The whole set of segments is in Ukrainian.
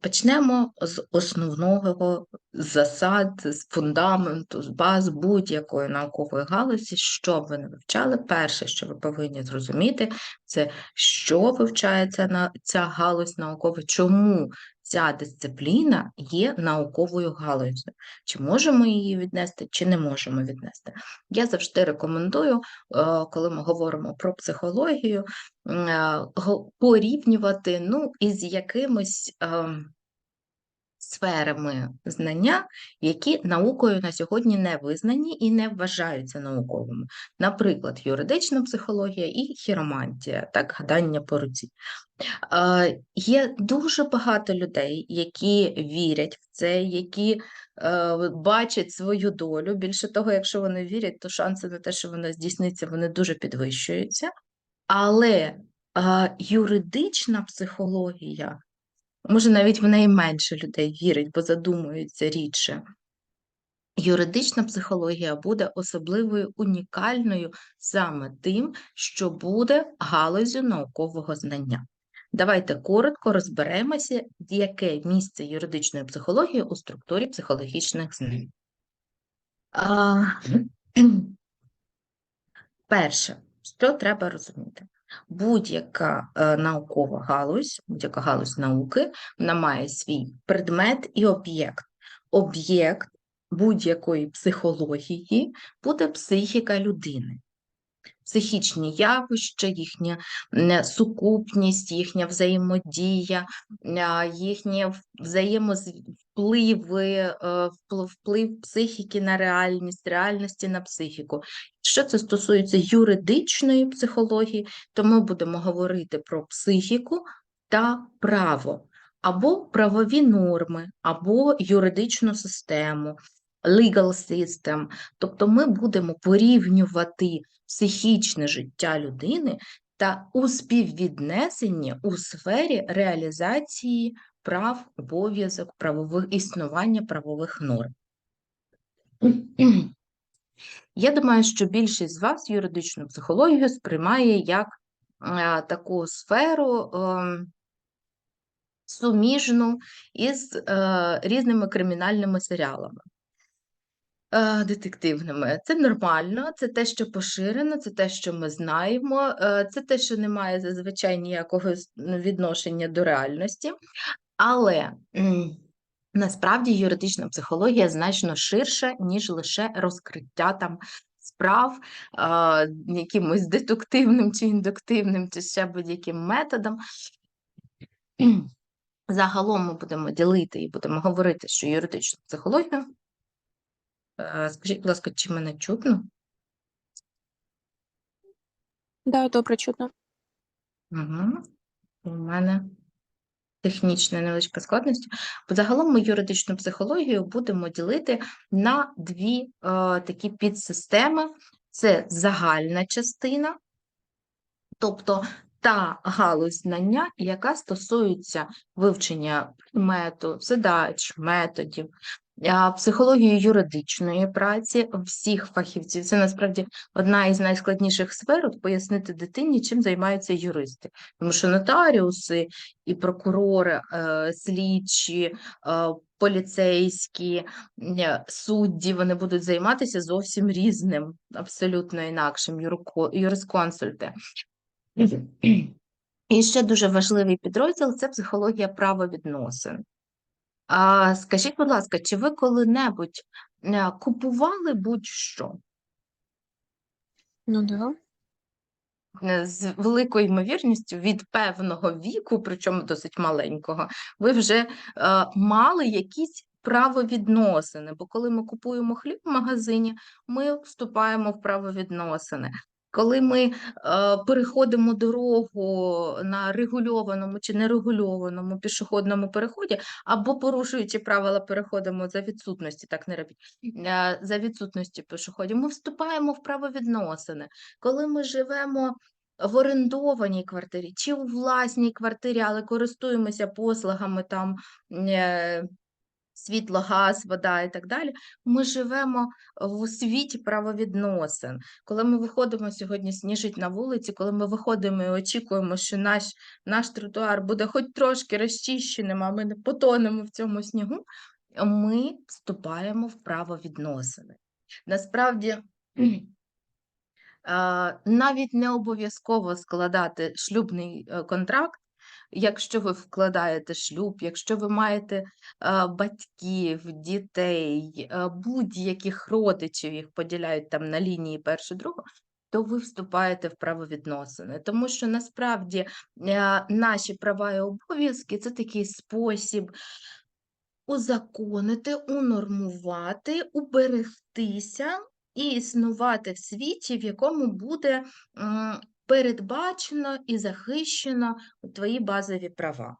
Почнемо з основного засад, з фундаменту, з баз будь-якої наукової галузі. Що б ви не вивчали? Перше, що ви повинні зрозуміти, це що вивчається на ця галузь наукова, чому ця дисципліна є науковою галузю. Чи можемо її віднести, чи не можемо віднести. Я завжди рекомендую, е, коли ми говоримо про психологію, е, порівнювати ну, із якимось ем, сферами знання, які наукою на сьогодні не визнані і не вважаються науковими. Наприклад, юридична психологія і хіромантія, так, гадання по руці. Е, Є дуже багато людей, які вірять в це, які е, бачать свою долю. Більше того, якщо вони вірять, то шанси на те, що вона здійсниться, вони дуже підвищуються. Але е, юридична психологія, може, навіть в неї менше людей вірить, бо задумуються рідше. Юридична психологія буде особливою унікальною саме тим, що буде галузю наукового знання. Давайте коротко розберемося, яке місце юридичної психології у структурі психологічних знань. А, Перше, що треба розуміти? Будь-яка е, наукова галузь, будь-яка галузь науки, вона має свій предмет і об'єкт. Об'єкт будь-якої психології буде психіка людини. Психічні явища, їхня сукупність, їхня взаємодія, їхні взаємовпливи, е, вплив психіки на реальність, реальності на психіку. Що це стосується юридичної психології, то ми будемо говорити про психіку та право, або правові норми, або юридичну систему, legal system. Тобто ми будемо порівнювати психічне життя людини та у співвіднесенні у сфері реалізації прав, обов'язок, правових існування правових норм. Я думаю, що більшість з вас юридичну психологію сприймає як е, таку сферу ем, суміжну із е, різними кримінальними серіалами. е, Детективними. Це нормально, це те, що поширено, це те, що ми знаємо, це те, що не має зазвичай ніякого відношення до реальності. Але насправді юридична психологія значно ширша, ніж лише розкриття там справ е, якимось дедуктивним чи індуктивним, чи ще будь-яким методом. Загалом ми будемо ділити і будемо говорити, що юридична психологія. Е, Скажіть, будь ласка, чи мене чутно? Да, добре чутно. Угу. У мене технічна невеличка складності. Загалом ми юридичну психологію будемо ділити на дві е, такі підсистеми: це загальна частина, тобто та галузь знання, яка стосується вивчення предмету, задач, методів, а, психології юридичної праці всіх фахівців. Це насправді одна із найскладніших сфер от пояснити дитині, чим займаються юристи. Тому що нотаріуси і прокурори, е, слідчі, е, поліцейські, е, судді, вони будуть займатися зовсім різним, абсолютно інакшим юрисконсульти. І ще дуже важливий підрозділ це психологія правовідносин. А скажіть, будь ласка, чи ви коли-небудь е, купували будь-що? Ну да. Е, З великою ймовірністю від певного віку, причому досить маленького, ви вже е, мали якісь правовідносини. Бо коли ми купуємо хліб в магазині, ми вступаємо в правовідносини. Коли ми е, переходимо дорогу на регульованому чи нерегульованому пішохідному переході, або порушуючи правила, переходимо за відсутності, так не робіть, е, за відсутності пішоходів, ми вступаємо в правовідносини. Коли ми живемо в орендованій квартирі чи у власній квартирі, але користуємося послугами там е, світло, газ, вода і так далі. Ми живемо в світі правовідносин. Коли ми виходимо сьогодні сніжить на вулиці, коли ми виходимо і очікуємо, що наш, наш тротуар буде хоч трошки розчищеним, а ми не потонемо в цьому снігу, ми вступаємо в правовідносини. Насправді, навіть не обов'язково складати шлюбний е, контракт, якщо ви вкладаєте шлюб, якщо ви маєте батьків, дітей, будь-яких родичів, їх поділяють там на лінії перше друге, то ви вступаєте в правовідносини. Тому що насправді наші права і обов'язки це такий спосіб узаконити, унормувати, уберегтися і існувати в світі, в якому буде передбачено і захищено твої базові права.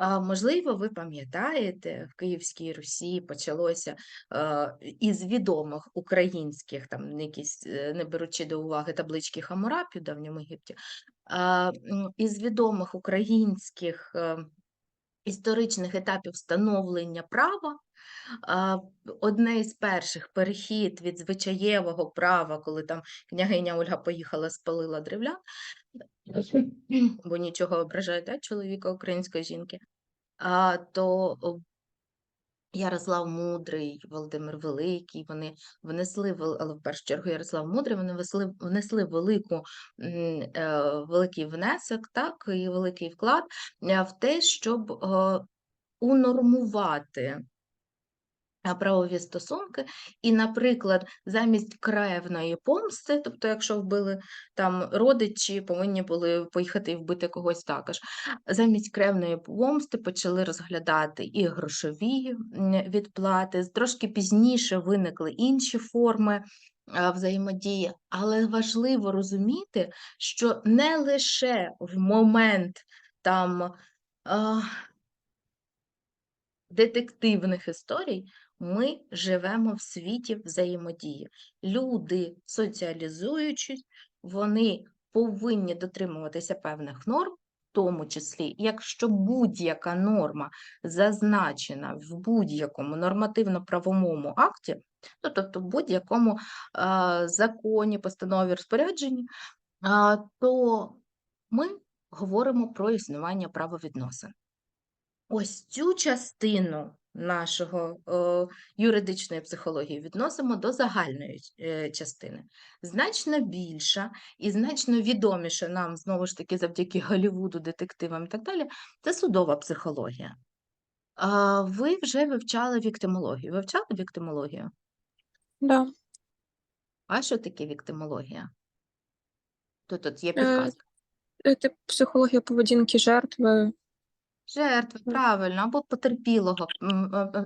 Можливо, ви пам'ятаєте, в Київській Русі почалося із відомих українських, там якісь, е, не беручи до уваги таблички Хамурапі в Давньому Єгипті, із відомих українських е, історичних етапів становлення права. Одне із перших перехід від звичаєвого права, коли там княгиня Ольга поїхала, спалила древлян, бо нічого ображає да, чоловіка української жінки, а, то Ярослав Мудрий, Володимир Великий, вони внесли, але в першу чергу Ярослав Мудрий, вони внесли, внесли велику, е, великий внесок, так, і великий вклад е, в те, щоб унормувати правові стосунки, і, наприклад, замість кревної помсти, тобто, якщо вбили там родичі, повинні були поїхати і вбити когось також. Замість кревної помсти почали розглядати і грошові відплати. Трошки пізніше виникли інші форми взаємодії, але важливо розуміти, що не лише в момент там. детективних історій ми живемо в світі взаємодії. Люди, соціалізуючись, вони повинні дотримуватися певних норм, в тому числі, якщо будь-яка норма зазначена в будь-якому нормативно-правовому акті, ну, тобто в будь-якому законі, постанові, розпорядженні, а, то ми говоримо про існування правовідносин. Ось цю частину нашого е, юридичної психології відносимо до загальної е, частини. Значно більша і значно відоміша нам, знову ж таки, завдяки Голлівуду, детективам і так далі, це судова психологія. А, ви вже вивчали віктимологію. Вивчали віктимологію? Да. А що таке віктимологія? Тут, тут є Е, підказка. Это психологія поведінки жертви. Жертви, правильно, або потерпілого,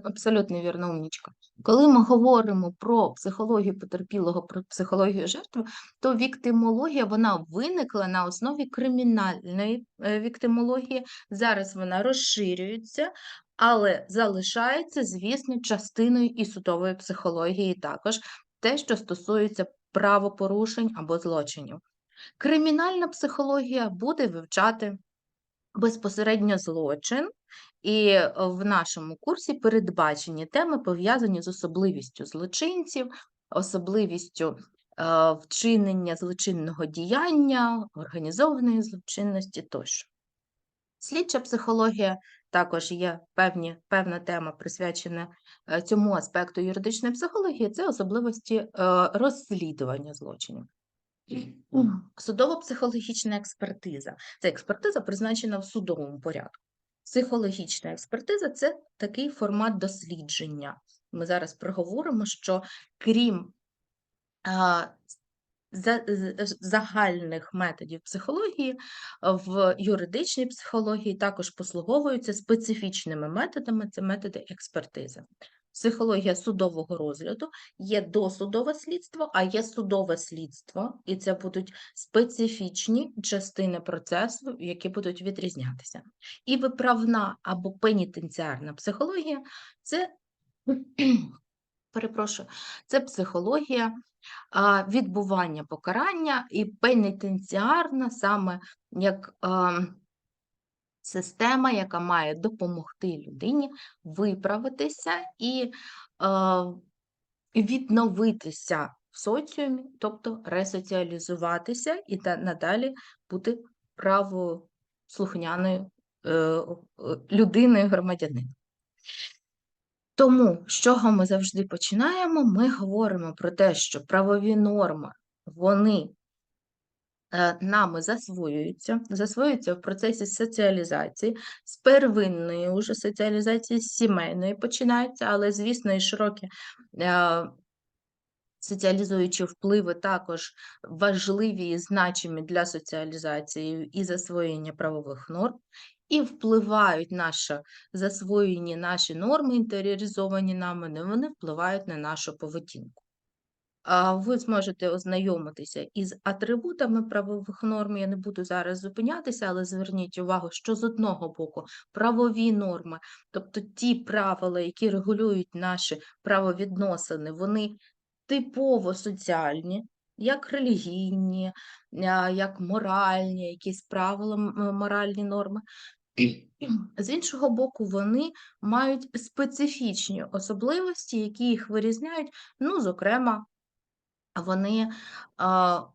абсолютно вірно, умнічка. Коли ми говоримо про психологію потерпілого, про психологію жертви, то віктимологія вона виникла на основі кримінальної е, віктимології. Зараз вона розширюється, але залишається, звісно, частиною і судової психології також те, що стосується правопорушень або злочинів. Кримінальна психологія буде вивчати безпосередньо злочин, і е, в нашому курсі передбачені теми, пов'язані з особливістю злочинців, особливістю е, вчинення злочинного діяння, організованої злочинності тощо. Слідча психологія також є певні, певна тема, присвячена е, цьому аспекту юридичної психології, це особливості розслідування злочинів. Судово-психологічна експертиза. Це експертиза призначена в судовому порядку. Психологічна експертиза це такий формат дослідження. Ми зараз проговоримо, що крім а, за- загальних методів психології, в юридичній психології також послуговуються специфічними методами, це методи експертизи. Психологія судового розгляду є досудове слідство, а є судове слідство, і це будуть специфічні частини процесу, які будуть відрізнятися. І виправна або пенітенціарна психологія це, перепрошую, це психологія відбування покарання і пенітенціарна саме як а, система, яка має допомогти людині виправитися і е, відновитися в соціумі, тобто ресоціалізуватися і надалі бути правослухняною е, людиною, громадянином. Тому, з чого ми завжди починаємо? Ми говоримо про те, що правові норми, вони нами засвоюються, засвоюються в процесі соціалізації, з первинної уже соціалізації, з сімейної починаються, але, звісно, і широкі е, соціалізуючі впливи також важливі і значимі для соціалізації і засвоєння правових норм, і впливають наше засвоєні наші норми, інтеріоризовані нами, вони впливають на нашу поведінку. Ви зможете ознайомитися із атрибутами правових норм. Я не буду зараз зупинятися, але зверніть увагу, що з одного боку правові норми, тобто ті правила, які регулюють наші правовідносини, вони типово соціальні, як релігійні, як моральні, якісь правила, моральні норми. З іншого боку, вони мають специфічні особливості, які їх вирізняють, ну, зокрема, вони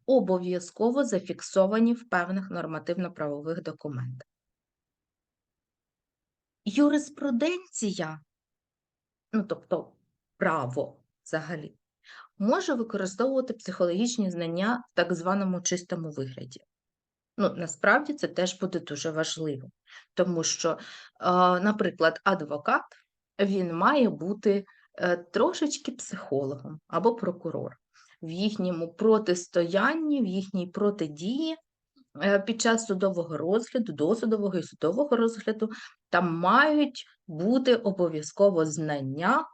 обов'язково зафіксовані в певних нормативно-правових документах. Юриспруденція, ну тобто право взагалі, може використовувати психологічні знання в так званому чистому вигляді. Ну, насправді це теж буде дуже важливо, тому що, наприклад, адвокат він має бути е, трошечки психологом або прокурор в їхньому протистоянні, в їхній протидії е, під час судового розгляду, досудового і судового розгляду, там мають бути обов'язково знання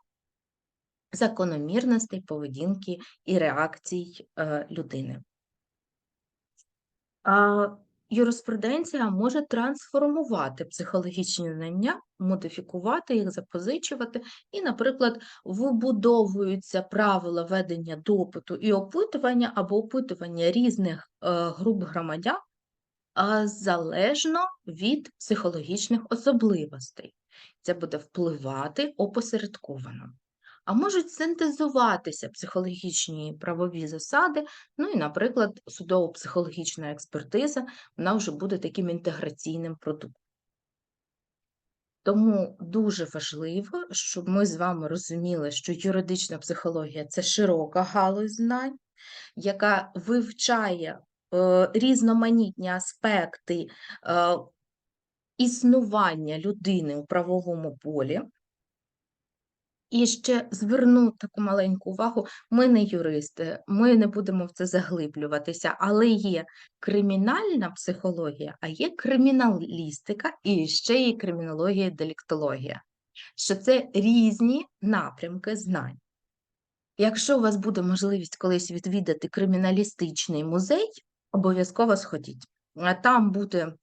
закономірностей поведінки і реакцій е, людини. Юриспруденція може трансформувати психологічні знання, модифікувати їх, запозичувати, і, наприклад, вибудовуються правила ведення допиту і опитування або опитування різних е, груп громадян залежно від психологічних особливостей. Це буде впливати опосередковано. А можуть синтезуватися психологічні правові засади, ну і, наприклад, судово-психологічна експертиза, вона вже буде таким інтеграційним продуктом. Тому дуже важливо, щоб ми з вами розуміли, що юридична психологія це широка галузь знань, яка вивчає е, різноманітні аспекти е, існування людини у правовому полі. І ще зверну таку маленьку увагу: ми не юристи, ми не будемо в це заглиблюватися, але є кримінальна психологія, а є криміналістика і ще є кримінологія деліктологія. Що це різні напрямки знань. Якщо у вас буде можливість колись відвідати криміналістичний музей, обов'язково сходіть. Там буде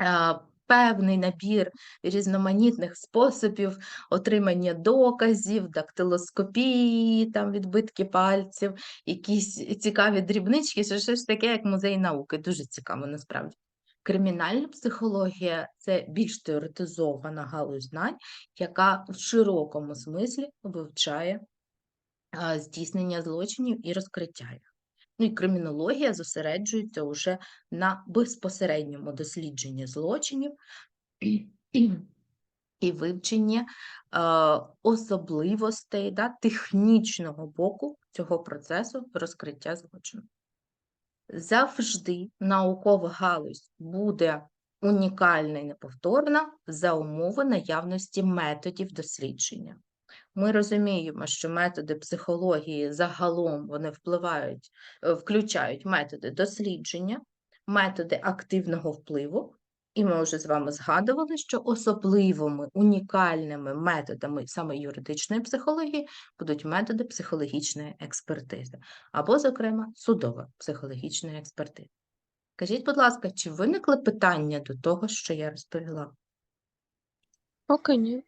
е, певний набір різноманітних способів отримання доказів, дактилоскопії, там відбитки пальців, якісь цікаві дрібнички, що щось таке, як музей науки. Дуже цікаво насправді. Кримінальна психологія це більш теоретизована галузь знань, яка в широкому смислі вивчає здійснення злочинів і розкриття їх. Ну і кримінологія зосереджується уже на безпосередньому дослідженні злочинів і вивченні е, особливостей да, технічного боку цього процесу розкриття злочину. Завжди наукова галузь буде унікальна і неповторна за умови наявності методів дослідження. Ми розуміємо, що методи психології загалом вони впливають, е, включають методи дослідження, методи активного впливу, і ми вже з вами згадували, що особливими унікальними методами саме юридичної психології будуть методи психологічної експертизи, або, зокрема, судова психологічна експертиза. Кажіть, будь ласка, чи виникли питання до того, що я розповіла? Поки ні.